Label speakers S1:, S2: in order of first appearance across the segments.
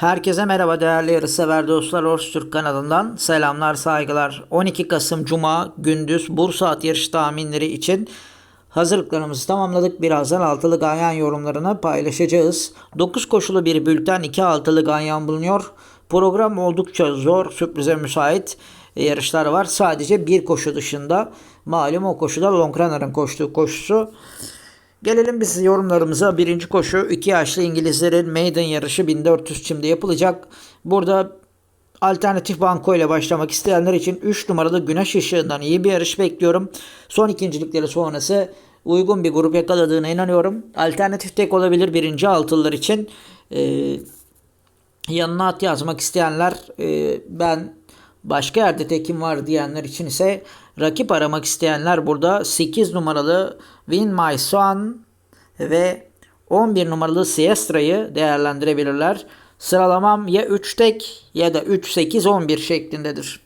S1: Herkese merhaba değerli yarışsever dostlar Ors Türk kanalından selamlar saygılar. 12 Kasım Cuma gündüz Bursa at yarışı tahminleri için hazırlıklarımızı tamamladık. Birazdan altılı ganyan yorumlarını paylaşacağız. 9 koşulu bir bülten 2 altılı ganyan bulunuyor. Program oldukça zor sürprize müsait yarışlar var. Sadece bir koşu dışında malum o koşuda Long Runner'ın koştuğu koşusu. Gelelim biz yorumlarımıza. Birinci koşu 2 yaşlı İngilizlerin maiden yarışı 1400 çimde yapılacak. Burada alternatif banko ile başlamak isteyenler için 3 numaralı güneş ışığından iyi bir yarış bekliyorum. Son ikincilikleri sonrası uygun bir grup yakaladığına inanıyorum. Alternatif tek olabilir birinci altılılar için. Ee, yanına at yazmak isteyenler e, ben başka yerde tekim var diyenler için ise rakip aramak isteyenler burada 8 numaralı Win My Swan ve 11 numaralı Siestra'yı değerlendirebilirler. Sıralamam ya 3 tek ya da 3-8-11 şeklindedir.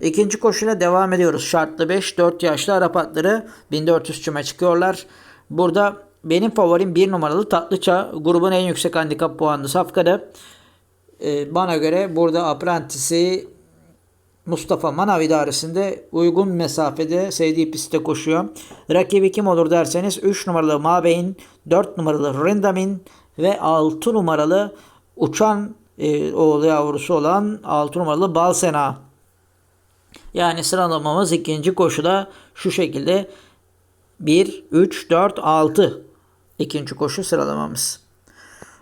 S1: İkinci koşuyla devam ediyoruz. Şartlı 5 4 yaşlı Arap atları 1400 çime çıkıyorlar. Burada benim favorim 1 numaralı Tatlıça. Grubun en yüksek handikap puanlı safkanı. Ee, bana göre burada Apprentice'i Mustafa Manav idaresinde uygun mesafede sevdiği pistte koşuyor. Rakibi kim olur derseniz 3 numaralı Mabeyn, 4 numaralı Rindamin ve 6 numaralı uçan e, oğlu yavrusu olan 6 numaralı Balsena. Yani sıralamamız ikinci koşuda şu şekilde 1, 3, 4, 6 ikinci koşu sıralamamız.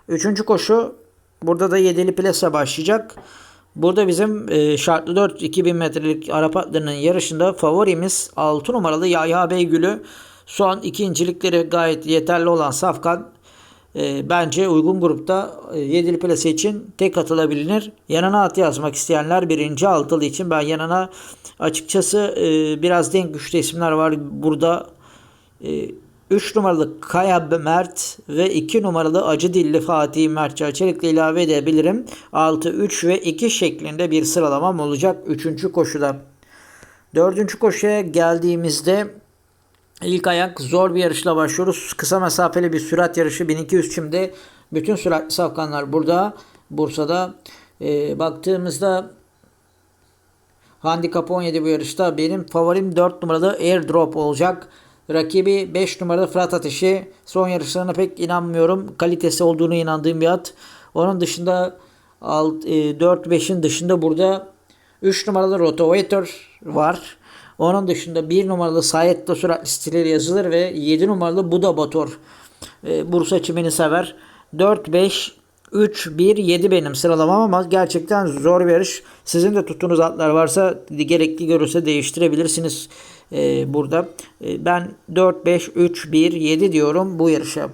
S1: Üçüncü koşu burada da yedili plase başlayacak. Burada bizim e, şartlı 4 2000 metrelik Arap atlarının yarışında favorimiz 6 numaralı Yahya Beygül'ü. Son ikincilikleri gayet yeterli olan Safkan e, bence uygun grupta e, yedili plase için tek atılabilir. Yanına at yazmak isteyenler birinci altılı için ben yanına açıkçası e, biraz denk güçlü isimler var. Burada e, 3 numaralı Kaya Mert ve 2 numaralı Acı Dilli Fatih Mert Çelik'le ilave edebilirim. 6, 3 ve 2 şeklinde bir sıralamam olacak 3. koşuda. 4. koşuya geldiğimizde ilk ayak zor bir yarışla başlıyoruz. Kısa mesafeli bir sürat yarışı 1200 çimde. Bütün süratli safkanlar burada. Bursa'da. Ee, baktığımızda Handikap 17 bu yarışta. Benim favorim 4 numaralı Airdrop olacak. Rakibi 5 numaralı Fırat Ateşi. Son yarışlarına pek inanmıyorum. Kalitesi olduğunu inandığım bir at. Onun dışında 4-5'in dışında burada 3 numaralı Rotovator var. Onun dışında 1 numaralı Sayet'te sürat listeleri yazılır ve 7 numaralı Buda Bator. E, Bursa çimini sever. 4-5 3, 1, 7 benim sıralamam ama gerçekten zor bir yarış. Sizin de tuttuğunuz atlar varsa gerekli görürse değiştirebilirsiniz e, burada. E, ben 4, 5, 3, 1, 7 diyorum bu yarışa.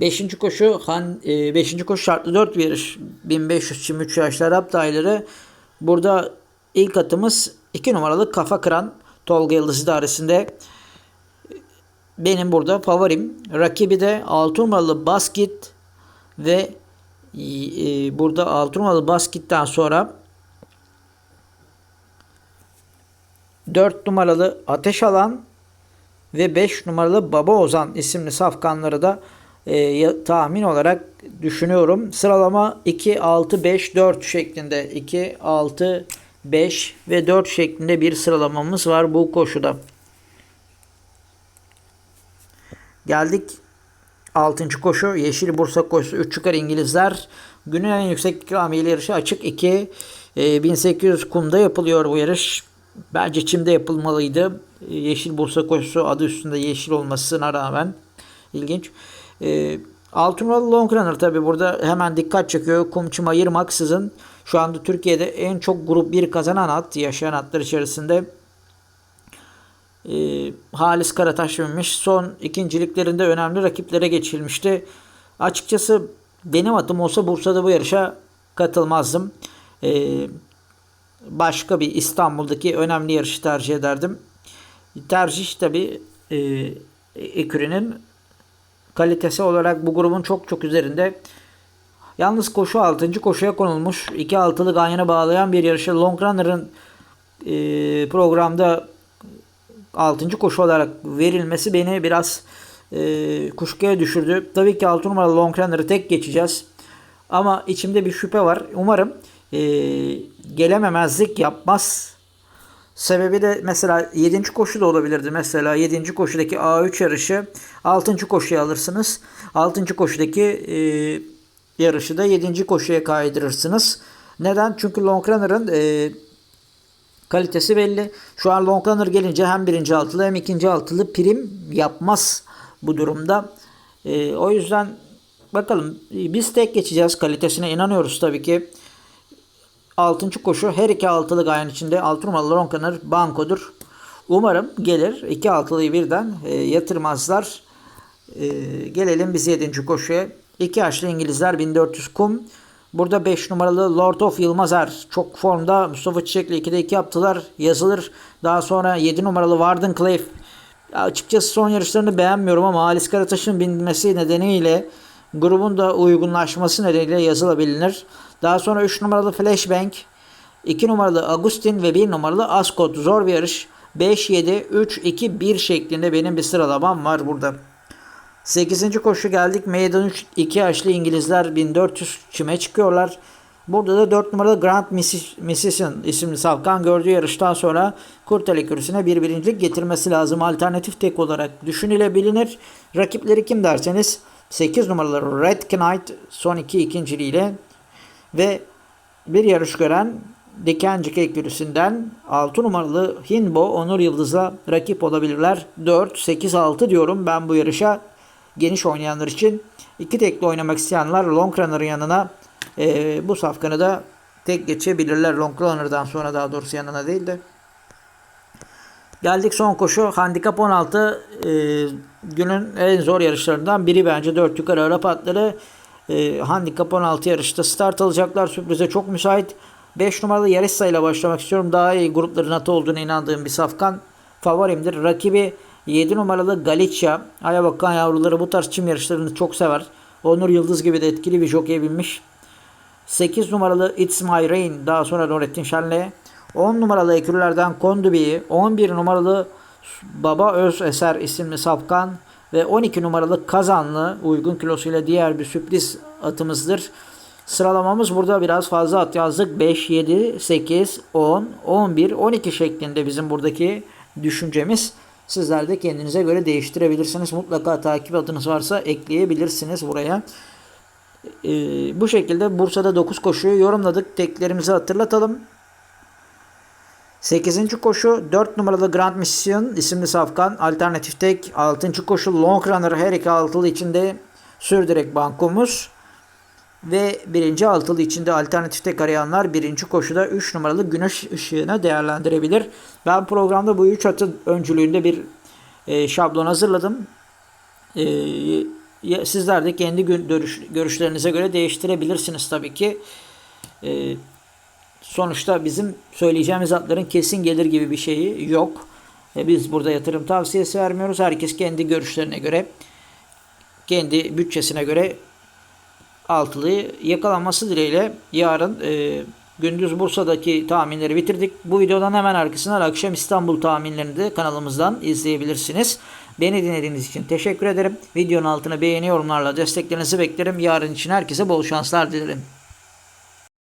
S1: 5. koşu Han 5. E, koşu şartlı 4 bir yarış. 1500 çim 3 yaşlar Aptayları. Burada ilk atımız 2 numaralı kafa kıran Tolga Yıldız idaresinde benim burada favorim. Rakibi de 6 numaralı basket ve e, burada 6 numaralı basketten sonra 4 numaralı Ateş Alan ve 5 numaralı Baba Ozan isimli safkanları da e, tahmin olarak düşünüyorum. Sıralama 2, 6, 5, 4 şeklinde. 2, 6, 5 ve 4 şeklinde bir sıralamamız var bu koşuda. Geldik 6. koşu Yeşil Bursa koşusu 3 çıkar İngilizler. Günün en yüksek ikramiyeli yarışı açık 2. E, 1800 kumda yapılıyor bu yarış. Bence çimde yapılmalıydı. Yeşil Bursa koşusu adı üstünde yeşil olmasına rağmen ilginç. E, 6 numaralı Long Runner tabi burada hemen dikkat çekiyor. Kum çim ayırmaksızın şu anda Türkiye'de en çok grup 1 kazanan at yaşayan atlar içerisinde e, Halis Karataş binmiş. Son ikinciliklerinde önemli rakiplere geçilmişti. Açıkçası benim atım olsa Bursa'da bu yarışa katılmazdım. E, başka bir İstanbul'daki önemli yarışı tercih ederdim. Tercih tabi e, Ekürü'nün kalitesi olarak bu grubun çok çok üzerinde. Yalnız koşu 6. koşuya konulmuş. 2 altılı Ganyan'a bağlayan bir yarışı Long Runner'ın e, programda 6. koşu olarak verilmesi beni biraz e, kuşkuya düşürdü. Tabii ki 6 numaralı Long Runner'ı tek geçeceğiz. Ama içimde bir şüphe var. Umarım e, gelememezlik yapmaz. Sebebi de mesela 7. koşu da olabilirdi. Mesela 7. koşudaki A3 yarışı 6. koşuya alırsınız. 6. koşudaki e, yarışı da 7. koşuya kaydırırsınız. Neden? Çünkü Long Runner'ın e, kalitesi belli. Şu an Long Runner gelince hem birinci altılı hem ikinci altılı prim yapmaz bu durumda. E, o yüzden bakalım biz tek geçeceğiz. Kalitesine inanıyoruz tabii ki. 6. koşu her iki altılı gayen içinde 6 numaralı Long Runner bankodur. Umarım gelir. iki altılıyı birden e, yatırmazlar. E, gelelim biz 7. koşuya. 2 yaşlı İngilizler 1400 kum. Burada 5 numaralı Lord of Yılmazer çok formda. Mustafa Çiçek'le 2'de 2 yaptılar. Yazılır. Daha sonra 7 numaralı Warden Cliff. Açıkçası son yarışlarını beğenmiyorum ama Halis Karataş'ın binmesi nedeniyle grubun da uygunlaşması nedeniyle yazılabilir. Daha sonra 3 numaralı Flashbang, 2 numaralı Agustin ve 1 numaralı Ascot. Zor bir yarış. 5, 7, 3, 2, 1 şeklinde benim bir sıralamam var burada. 8. koşu geldik. Meydan 3 2 yaşlı İngilizler 1400 çime çıkıyorlar. Burada da 4 numaralı Grant Missison isimli safkan gördüğü yarıştan sonra Kurtali kürsüne bir birincilik getirmesi lazım. Alternatif tek olarak düşünülebilir. Rakipleri kim derseniz 8 numaralı Red Knight son iki ikinciliğiyle ve bir yarış gören Dikencik ekürüsünden 6 numaralı Hinbo Onur Yıldız'a rakip olabilirler. 4, 8, 6 diyorum ben bu yarışa geniş oynayanlar için. iki tekli oynamak isteyenler Long Runner'ın yanına e, bu safkanı da tek geçebilirler. Long Runner'dan sonra daha doğrusu yanına değil de. Geldik son koşu. Handikap 16 e, günün en zor yarışlarından biri bence 4 yukarı Arap atları. E, handikap 16 yarışta start alacaklar. Sürprize çok müsait. 5 numaralı Yarissa ile başlamak istiyorum. Daha iyi grupların atı olduğuna inandığım bir safkan favorimdir. Rakibi 7 numaralı Galicia. Aya bakan yavruları bu tarz çim yarışlarını çok sever. Onur Yıldız gibi de etkili bir jockey binmiş. 8 numaralı It's My Rain. Daha sonra Nurettin Şen'le. 10 numaralı ekürlerden Kondubi'yi. 11 numaralı Baba Öz Eser isimli safkan. Ve 12 numaralı Kazanlı uygun kilosuyla diğer bir sürpriz atımızdır. Sıralamamız burada biraz fazla at yazdık. 5, 7, 8, 10, 11, 12 şeklinde bizim buradaki düşüncemiz. Sizler de kendinize göre değiştirebilirsiniz. Mutlaka takip adınız varsa ekleyebilirsiniz buraya. Ee, bu şekilde Bursa'da 9 koşuyu yorumladık. Teklerimizi hatırlatalım. 8. koşu 4 numaralı Grand Mission isimli safkan. Alternatif tek 6. koşu Long Runner her iki altılı içinde sürdürek bankomuz. Ve birinci altılı içinde alternatif tek arayanlar birinci koşuda 3 numaralı güneş ışığına değerlendirebilir. Ben programda bu 3 atın öncülüğünde bir e, şablon hazırladım. E, sizler de kendi görüş, görüşlerinize göre değiştirebilirsiniz tabii ki. E, sonuçta bizim söyleyeceğimiz atların kesin gelir gibi bir şeyi yok. E, biz burada yatırım tavsiyesi vermiyoruz. Herkes kendi görüşlerine göre, kendi bütçesine göre altılıyı yakalanması dileğiyle yarın e, gündüz Bursa'daki tahminleri bitirdik. Bu videodan hemen arkasından akşam İstanbul tahminlerini de kanalımızdan izleyebilirsiniz. Beni dinlediğiniz için teşekkür ederim. Videonun altına beğeni yorumlarla desteklerinizi beklerim. Yarın için herkese bol şanslar dilerim.